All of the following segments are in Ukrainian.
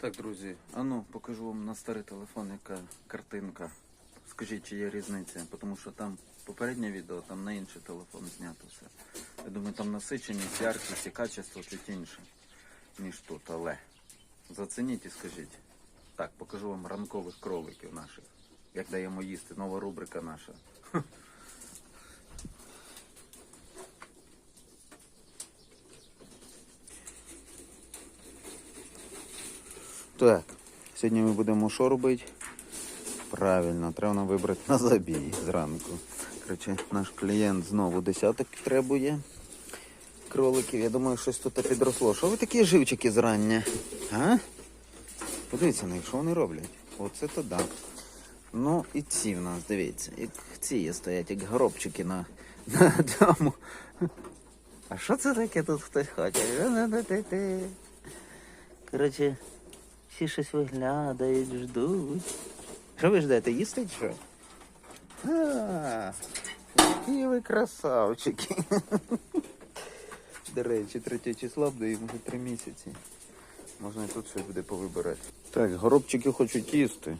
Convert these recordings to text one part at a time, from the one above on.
Так, друзі, а ну покажу вам на старий телефон, яка картинка. Скажіть, чи є різниця, тому що там попереднє відео, там на інший телефон знято все. Я думаю, там насиченість, яркість і качество чуть інше, ніж тут, але зацініть і скажіть. Так, покажу вам ранкових кроликів наших. Як даємо їсти, нова рубрика наша. Так, сьогодні ми будемо що робити? Правильно, треба нам вибрати на забій зранку. Коротше, наш клієнт знову десяток требує кроликів. Я думаю, щось тут підросло. Що ви такі живчики зрання? А? Подивіться на них, що вони роблять. Оце то да. Ну і ці в нас, дивіться, як ці є стоять, як горобчики на, на цьому. А що це таке тут хтось хоче? Коротше, всі щось виглядають, ждуть. Що ви ждете, їсти чи що? А, які ви красавчики. До речі, 3 числа буде їм вже 3 місяці. Можна і тут щось буде повибирати. Так, горобчики хочуть їсти.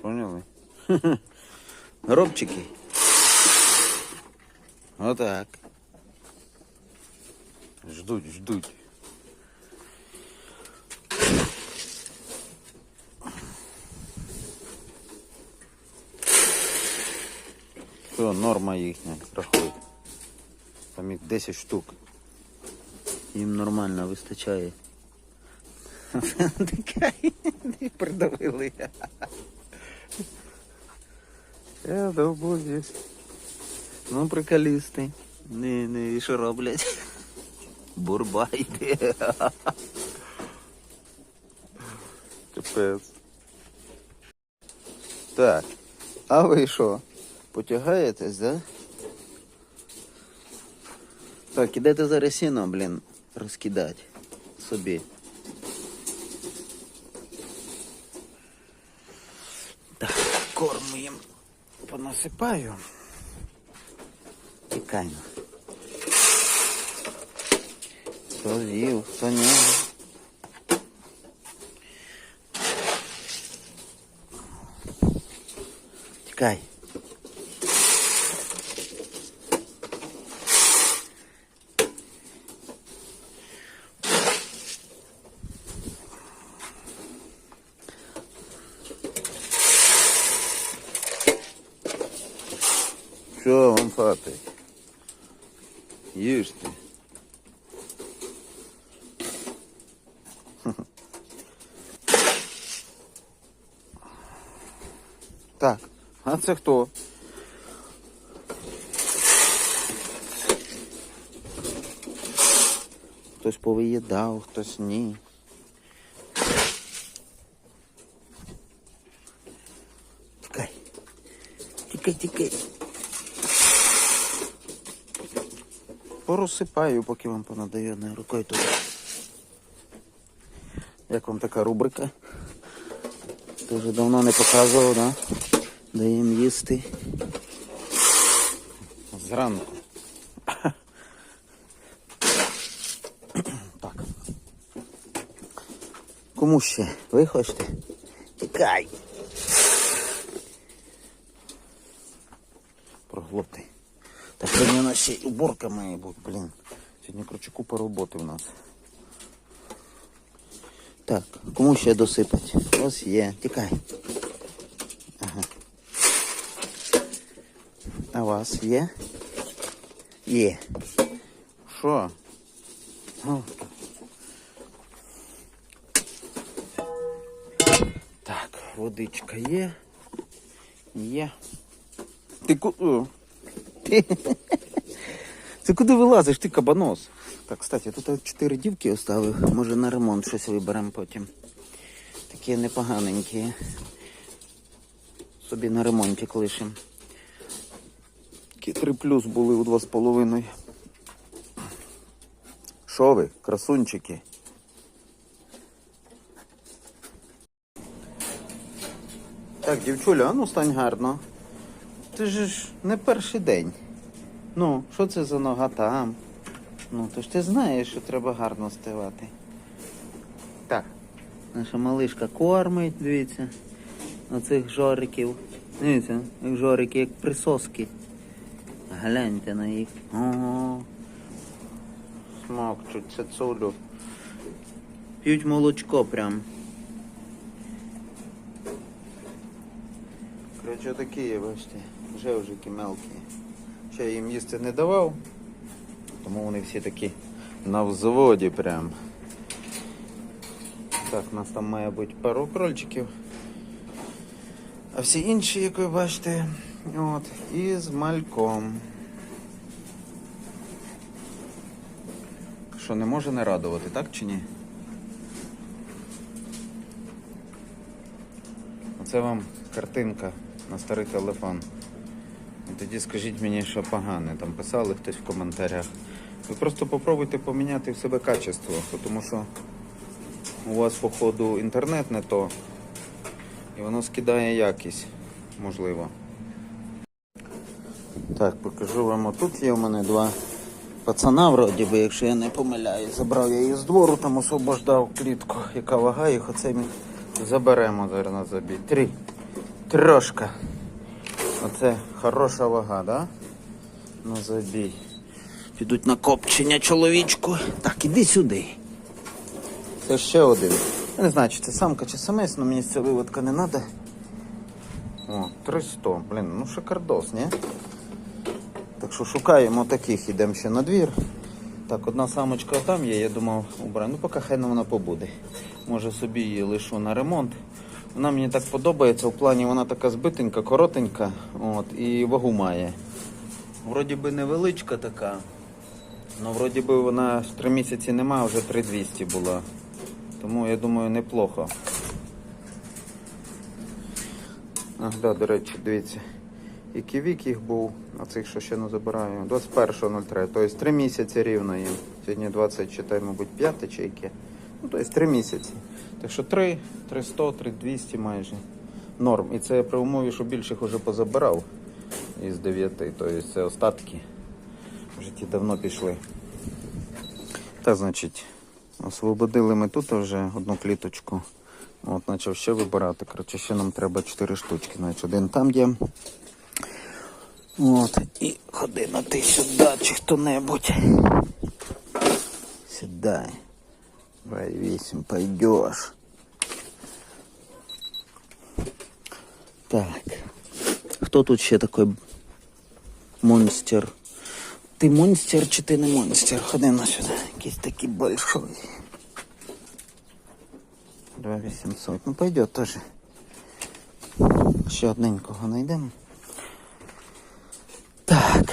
Поняли? Горобчики. Отак. Ждуть, ждуть. Все, норма їхня, рахуй. Там їх 10 штук. Їм нормально вистачає. І придавили. Я довбуюсь. Ну, приколісти. Не, не, і що роблять? Бурбайти. Капець. Так, а ви що? Потягаєтесь, да? Так, ідете зараз сіно, блін, розкидати собі. Так, корм їм понасипаю. Тікайно. Хто з'їв, хто ні. Тікай. Що вам хватить? Їжте. Так, а це хто? Хтось повиїдав, хтось ні. Тікай. Тікай, тікай. Порозсипаю, поки вам понадаю одною рукою туди. Як вам така рубрика? Дуже давно не показував, да? Даємо їсти. Зранку. Так. Кому ще? Ви хочете? Тікай. Проглоти. Так сьогодні у нас ще й уборка має бути, блін. Сьогодні, коротше, купа роботи в нас. Так, кому ще досипать? Ось є. Тікай. Ага. А у вас є? Є. Що? О. Так, водичка є. Є. Ти ку... О. Ти куди вилазиш, ти кабанос? Так, кстати, тут чотири дівки оставив. Може на ремонт щось виберемо потім. Такі непоганенькі. Собі на ремонті колишим. Такі 3 плюс були у 2,5. Що ви, красунчики? Так, дівчуля, а ну стань гарно. Ти ж не перший день. Ну, що це за нога там? Ну, то ж ти знаєш, що треба гарно стивати. Так, Наша малишка кормить, дивіться, оцих жориків. Дивіться, як жорики, як присоски. Гляньте на їх. Ого. Смокчуть, цицулю. П'ють молочко прям. Коротше, такі є, бачите, жевжики мелкі. Ще я їм їсти не давав, тому вони всі такі на взводі прям. Так, у нас там має бути пару крольчиків. А всі інші, як ви бачите, от, із мальком. Що не може не радувати, так чи ні? Оце вам картинка на старий телефон. Тоді скажіть мені, що погане. Там писали хтось в коментарях. Ви просто попробуйте поміняти в себе качество, тому що у вас, походу, інтернет не то, і воно скидає якість, можливо. Так, покажу вам. Отут є у мене два пацана, вроді би, якщо я не помиляюсь. Забрав я їх з двору, там освобождав клітку, яка вага їх, оце ми заберемо зараз на забій. Три. Трошка. Оце хороша вага, да? На забій. Підуть на копчення чоловічку. Так, іди сюди. Це ще один. Я не знаю, чи це самка, чи самець, але мені ця виводка не треба. О, 300. Блін, ну шикардос, ні? Так що шукаємо таких, ідемо ще на двір. Так, одна самочка там є, я думав, убрати. Ну, поки хай вона побуде. Може собі її лишу на ремонт. Вона мені так подобається, в плані вона така збитенька, коротенька, от, і вагу має. Вроді би невеличка така. Ну, вроді би вона ж три місяці нема, вже 3200 була. Тому я думаю, неплохо. Ах, да, до речі, дивіться. Який вік їх був, а цих, що ще не забираю, 21.03, тобто 3 місяці рівно їм. Сьогодні 24, мабуть, 5 чи яке. Ну, тобто 3 місяці. Так що 3, 300, 3200 майже. Норм. І це я при умові, що більших вже позабирав із 9. Тобто це остатки. Вже ті давно пішли. Так, значить, освободили ми тут вже одну кліточку. От, почав ще вибирати. Коротше, ще нам треба 4 штучки. Значить, один там є. От, і ходи на ти сюди, чи хто-небудь. Сідай. Давай вісім, пойдеш. Так. Хто тут ще такий монстр? Ти монстр чи ти не монстр? Ходи на сюди. Якийсь такий большой. 2800. Ну пойдет тоже. Ще одненького знайдемо. Так.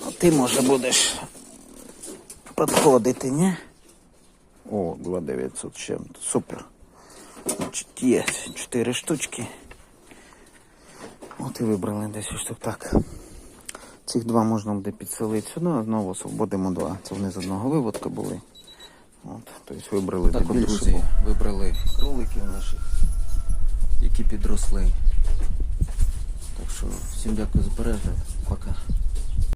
Ну, ти може будеш підходити, ні? О, 2900 з чим-то. Супер. Значить, є 4 штучки. От і вибрали 10 штук. Так. Цих два можна буде підселити сюди, а знову освободимо два. Це вони з одного виводка були. От, тобто вибрали Так, от, більше друзі, вибрали кроликів наших, які підросли. Так що всім дякую за перегляд. Пока.